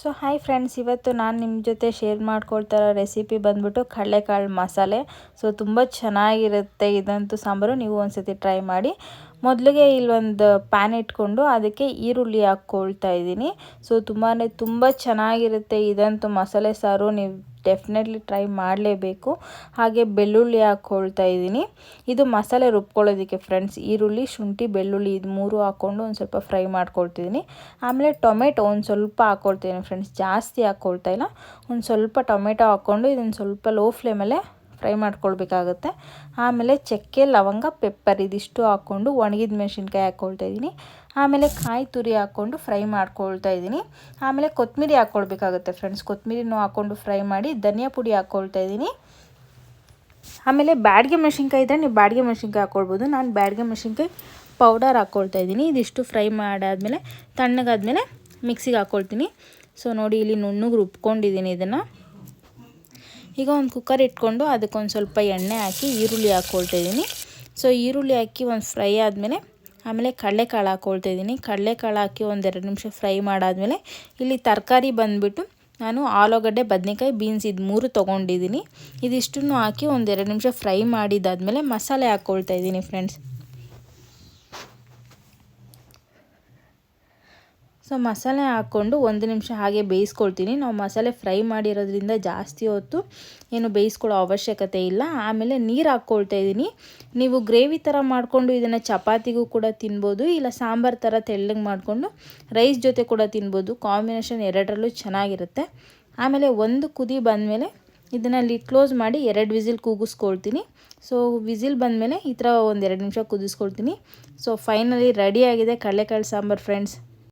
So hi friends ಇವತ್ತು ನಾನು ನಿಮ್ಮ ಜೊತೆ ಶೇರ್ ಮಾಡ್ಕೊಳ್ತಾ ಇರೋ ರೆಸಿಪಿ ಬಂದ್ಬಿಟ್ಟು ಕಡಲೆಕಾಳು ಮಸಾಲೆ. ಸೊ ತುಂಬ ಚೆನ್ನಾಗಿರುತ್ತೆ. ಇದಂತೂ ಸಾಂಬಾರು. ನೀವು ಒಂದ್ಸತಿ ಟ್ರೈ ಮಾಡಿ. ಮೊದಲಿಗೆ ಇಲ್ಲೊಂದು ಪ್ಯಾನ್ ಇಟ್ಕೊಂಡು ಅದಕ್ಕೆ ಈರುಳ್ಳಿ ಹಾಕ್ಕೊಳ್ತಾ ಇದ್ದೀನಿ. ಸೊ ತುಂಬಾ ತುಂಬ ಚೆನ್ನಾಗಿರುತ್ತೆ. ಇದಂತೂ ಮಸಾಲೆ ಸಾರು. ನೀವು ಡೆಫಿನೆಟ್ಲಿ ಟ್ರೈ ಮಾಡಲೇಬೇಕು. ಹಾಗೆ ಬೆಳ್ಳುಳ್ಳಿ ಹಾಕ್ಕೊಳ್ತಾ ಇದ್ದೀನಿ. ಇದು ಮಸಾಲೆ ರುಬ್ಕೊಳ್ಳೋದಕ್ಕೆ ಫ್ರೆಂಡ್ಸ್ ಈರುಳ್ಳಿ, ಶುಂಠಿ, ಬೆಳ್ಳುಳ್ಳಿ ಇದು ಮೂರು ಹಾಕ್ಕೊಂಡು ಒಂದು ಸ್ವಲ್ಪ ಫ್ರೈ ಮಾಡ್ಕೊಳ್ತಿದ್ದೀನಿ. ಆಮೇಲೆ ಟೊಮೆಟೊ ಒಂದು ಸ್ವಲ್ಪ ಹಾಕ್ಕೊಳ್ತೀನಿ ಫ್ರೆಂಡ್ಸ್ ಜಾಸ್ತಿ ಹಾಕ್ಕೊಳ್ತಾ ಇಲ್ಲ. ಒಂದು ಸ್ವಲ್ಪ ಟೊಮೆಟೊ ಹಾಕ್ಕೊಂಡು ಇದನ್ನು ಸ್ವಲ್ಪ ಲೋ ಫ್ಲೇಮಲ್ಲೇ ಫ್ರೈ ಮಾಡ್ಕೊಳ್ಬೇಕಾಗುತ್ತೆ. ಆಮೇಲೆ ಚಕ್ಕೆ, ಲವಂಗ, ಪೆಪ್ಪರ್ ಇದಿಷ್ಟು ಹಾಕ್ಕೊಂಡು ಒಣಗಿದ ಮೆಣಸಿನ್ಕಾಯಿ ಹಾಕ್ಕೊಳ್ತಾ ಇದ್ದೀನಿ. ಆಮೇಲೆ ಕಾಯಿ ತುರಿ ಹಾಕ್ಕೊಂಡು ಫ್ರೈ ಮಾಡ್ಕೊಳ್ತಾ ಇದ್ದೀನಿ. ಆಮೇಲೆ ಕೊತ್ತಂಬರಿ ಹಾಕ್ಕೊಳ್ಬೇಕಾಗುತ್ತೆ ಫ್ರೆಂಡ್ಸ್. ಕೊತ್ತಂಬರಿನೂ ಹಾಕ್ಕೊಂಡು ಫ್ರೈ ಮಾಡಿ ಧನಿಯಾ ಪುಡಿ ಹಾಕ್ಕೊಳ್ತಾ ಇದ್ದೀನಿ. ಆಮೇಲೆ ಬ್ಯಾಡಿಗೆ ಮೆಣಸಿನ್ಕಾಯಿ ಇದ್ದರೆ ನೀವು ಬ್ಯಾಡಿಗೆ ಮೆಣಸಿನ್ಕಾಯಿ ಹಾಕ್ಕೊಳ್ಬೋದು ನಾನು ಬ್ಯಾಡಿಗೆ ಮೆಣಸಿನ್ಕಾಯಿ ಪೌಡರ್ ಹಾಕ್ಕೊಳ್ತಾ ಇದ್ದೀನಿ. ಇದಿಷ್ಟು ಫ್ರೈ ಮಾಡಾದಮೇಲೆ ತಣ್ಣಗಾದ್ಮೇಲೆ ಮಿಕ್ಸಿಗೆ ಹಾಕ್ಕೊಳ್ತೀನಿ ಸೊ ನೋಡಿ, ಇಲ್ಲಿ ನುಣ್ಣಗೆ ರುಬ್ಕೊಂಡಿದ್ದೀನಿ ಇದನ್ನು. ಈಗ ಒಂದು ಕುಕ್ಕರ್ ಇಟ್ಕೊಂಡು ಅದಕ್ಕೊಂದು ಸ್ವಲ್ಪ ಎಣ್ಣೆ ಹಾಕಿ ಈರುಳ್ಳಿ ಹಾಕ್ಕೊಳ್ತಾ ಇದ್ದೀನಿ ಸೊ ಈರುಳ್ಳಿ ಹಾಕಿ ಒಂದು ಫ್ರೈ ಆದಮೇಲೆ, ಆಮೇಲೆ ಕಡಲೆಕಾಳು ಹಾಕ್ಕೊಳ್ತಾ ಇದ್ದೀನಿ ಕಡಲೆಕಾಳು ಹಾಕಿ ಒಂದೆರಡು ನಿಮಿಷ ಫ್ರೈ ಮಾಡಾದಮೇಲೆ, ಇಲ್ಲಿ ತರಕಾರಿ ಬಂದುಬಿಟ್ಟು ನಾನು ಆಲೂಗಡ್ಡೆ, ಬದನೆಕಾಯಿ ಬೀನ್ಸ್ ಇದು ಮೂರು ತೊಗೊಂಡಿದ್ದೀನಿ. ಇದಿಷ್ಟನ್ನು ಹಾಕಿ ಒಂದೆರಡು ನಿಮಿಷ ಫ್ರೈ ಮಾಡಿದ್ದಾದಮೇಲೆ ಮಸಾಲೆ ಹಾಕ್ಕೊಳ್ತಾ ಇದ್ದೀನಿ ಫ್ರೆಂಡ್ಸ್ ಸೊ ಮಸಾಲೆ ಹಾಕ್ಕೊಂಡು ಒಂದು ನಿಮಿಷ ಹಾಗೆ ಬೇಯಿಸ್ಕೊಳ್ತೀನಿ. ನಾವು ಮಸಾಲೆ ಫ್ರೈ ಮಾಡಿರೋದ್ರಿಂದ ಜಾಸ್ತಿ ಹೊತ್ತು ಏನು ಬೇಯಿಸ್ಕೊಳ್ಳೋ ಅವಶ್ಯಕತೆ ಇಲ್ಲ. ಆಮೇಲೆ ನೀರು ಹಾಕ್ಕೊಳ್ತಾ ಇದ್ದೀನಿ ನೀವು ಗ್ರೇವಿ ಥರ ಮಾಡಿಕೊಂಡು ಇದನ್ನು ಚಪಾತಿಗೂ ಕೂಡ ತಿನ್ಬೋದು, ಇಲ್ಲ ಸಾಂಬಾರು ಥರ ತೆಳ್ಳಗೆ ಮಾಡಿಕೊಂಡು ರೈಸ್ ಜೊತೆ ಕೂಡ ತಿನ್ಬೋದು. ಕಾಂಬಿನೇಷನ್ ಎರಡರಲ್ಲೂ ಚೆನ್ನಾಗಿರುತ್ತೆ. ಆಮೇಲೆ ಒಂದು ಕುದಿ ಬಂದಮೇಲೆ ಇದನ್ನು ಲಿಟ್ ಕ್ಲೋಸ್ ಮಾಡಿ ಎರಡು ವಿಸಿಲ್ ಕೂಗಿಸ್ಕೊಳ್ತೀನಿ. ಸೊ ವಿಸಿಲ್ ಬಂದಮೇಲೆ ಈ ಥರ ಒಂದು ಎರಡು ನಿಮಿಷ ಕುದಿಸ್ಕೊಳ್ತೀನಿ. ಸೊ ಫೈನಲಿ ರೆಡಿಯಾಗಿದೆ ಕಡಲೆಕಾಳು ಸಾಂಬಾರು ಫ್ರೆಂಡ್ಸ್.